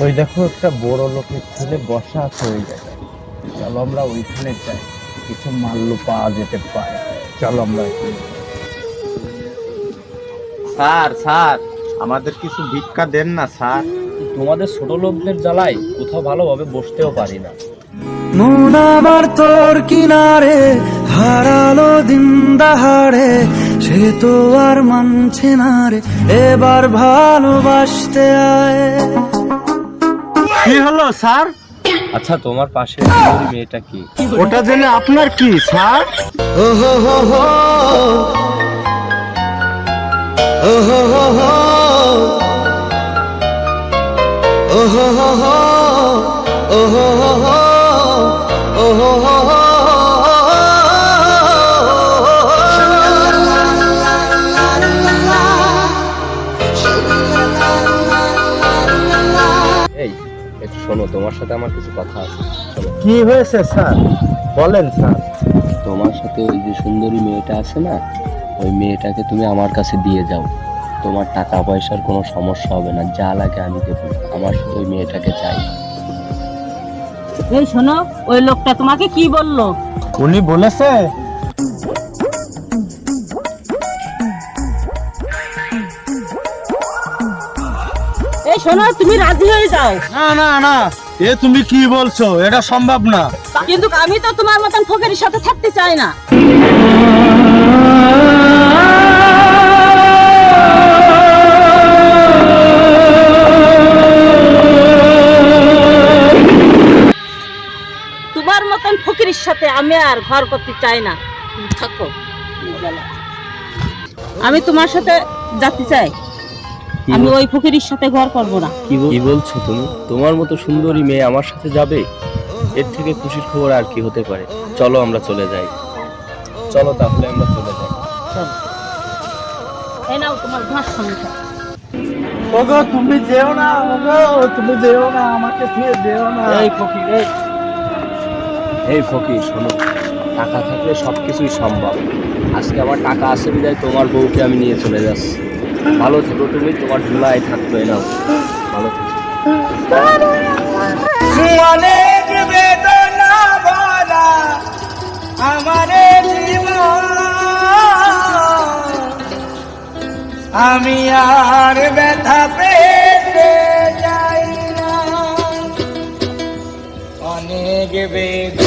ওই দেখো একটা বড় লোকের ছেলে বসা আছে ওই জায়গায়। চলো আমরা ওইখানে যাই। কিছু মাল্য পাওয়া যেতে পারে। চলো আমরা ওইখানে স্যার স্যার আমাদের কিছু ভিক্ষা দেন না স্যার। তোমাদের ছোট লোকদের জ্বালায় কোথাও ভালোভাবে বসতেও পারি না। মন আমার তোর কিনারে হারালো দিন দাহাড়ে সে তো আর মানছে না রে। এবার ভালোবাসতে আয়। কি হলো স্যার? আচ্ছা তোমার পাশে সুন্দরী মেয়েটা কি? ওটা জেনে আপনার কি স্যার? ও হো হো। হো হো হো। হো ও হো হো। হো হো হো। হো হো হো হো। এই একটু শোনো তোমার সাথে আমার কিছু কথা আছে শোনো। কি হয়েছে স্যার? বলেন স্যার। তোমার সাথে ওই যে সুন্দরী মেয়েটা আছে না ওই মেয়েটাকে তুমি আমার কাছে দিয়ে যাও। তোমার টাকা পয়সার কোনো সমস্যা হবে না যা লাগে আমি দেবো। আমার শুধু ওই মেয়েটাকে চাই। এই শোনো ওই লোকটা তোমাকে কি বলল? উনি বলেছে এই শোনো তুমি রাজি হয়ে যাও। না না না এ তুমি কি বলছো? এটা সম্ভব না। কিন্তু আমি তো তোমার মতন ফকিরের সাথে থাকতে চাই না। তোমার মতন ফকিরের সাথে আমি আর ঘর করতে চাই না। থাকো আমি তোমার সাথে যেতে চাই। আমি ওই ফকিরের সাথে ঘর করব না। কি বলছো তুমি? তোমার মতো সুন্দরী মেয়ে আমার সাথে যাবে? এর থেকে খুশির খবর আর কি হতে পারে? চলো আমরা চলে যাই। চলো তাহলে আমরা চলে যাই। এই নাও তোমার ঘর সংসার ওগো তুমি যেও না ওগো তুমি যেও না আমাকে ফিরে যেও না। এই ফকির এই। এই ফকির শোনো টাকা থাকলে সব কিছুই সম্ভব। আজকে আমার টাকা আছে বিদায় তোমার বউকে আমি নিয়ে চলে যাচ্ছি। ভালো ছোটো তুমি, তোমার ঝুলায় থাকতো এনাও ভালো আমি আর ব্যথা পেতে যাই না। অনেক বেদ